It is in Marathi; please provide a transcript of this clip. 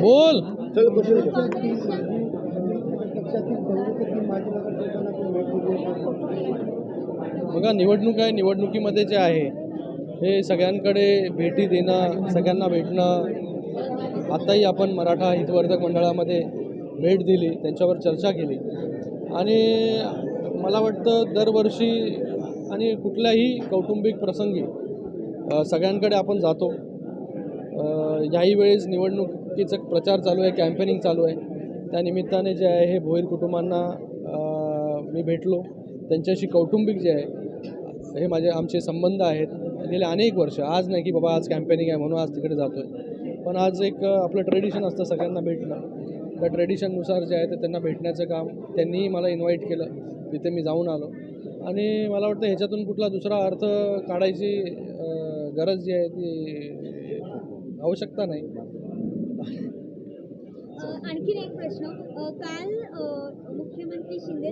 बोल. बघा निवडणूक आहे निवडणुकीमध्ये जे आहे हे सगळ्यांकडे भेटी देणं सगळ्यांना भेटणं. आत्ताही आपण मराठा हितवर्धक मंडळामध्ये भेट दिली त्यांच्यावर चर्चा केली. आणि मला वाटतं दरवर्षी आणि कुठल्याही कौटुंबिक प्रसंगी सगळ्यांकडे आपण जातो. याही वेळेस निवडणुकीचं प्रचार चालू आहे कॅम्पेनिंग चालू आहे. त्यानिमित्ताने जे आहे हे भोईर कुटुंबांना मी भेटलो. त्यांच्याशी कौटुंबिक जे आहे हे माझे आमचे संबंध आहेत. गेले अनेक वर्ष आज नाही की बाबा आज कॅम्पेनिंग आहे म्हणून आज तिकडे जातो आहे पण आज एक आपलं ट्रेडिशन असतं सगळ्यांना भेटणं. त्या ट्रेडिशननुसार जे आहे ते त्यांना भेटण्याचं काम त्यांनीही मला इन्व्हाइट केलं. तिथे मी जाऊन आलो. आणि मला वाटतं ह्याच्यातून कुठला दुसरा अर्थ काढायची गरज जी आहे ती आवश्यकता नाही. आणखीन एक प्रश्न. काल मुख्यमंत्री शिंदे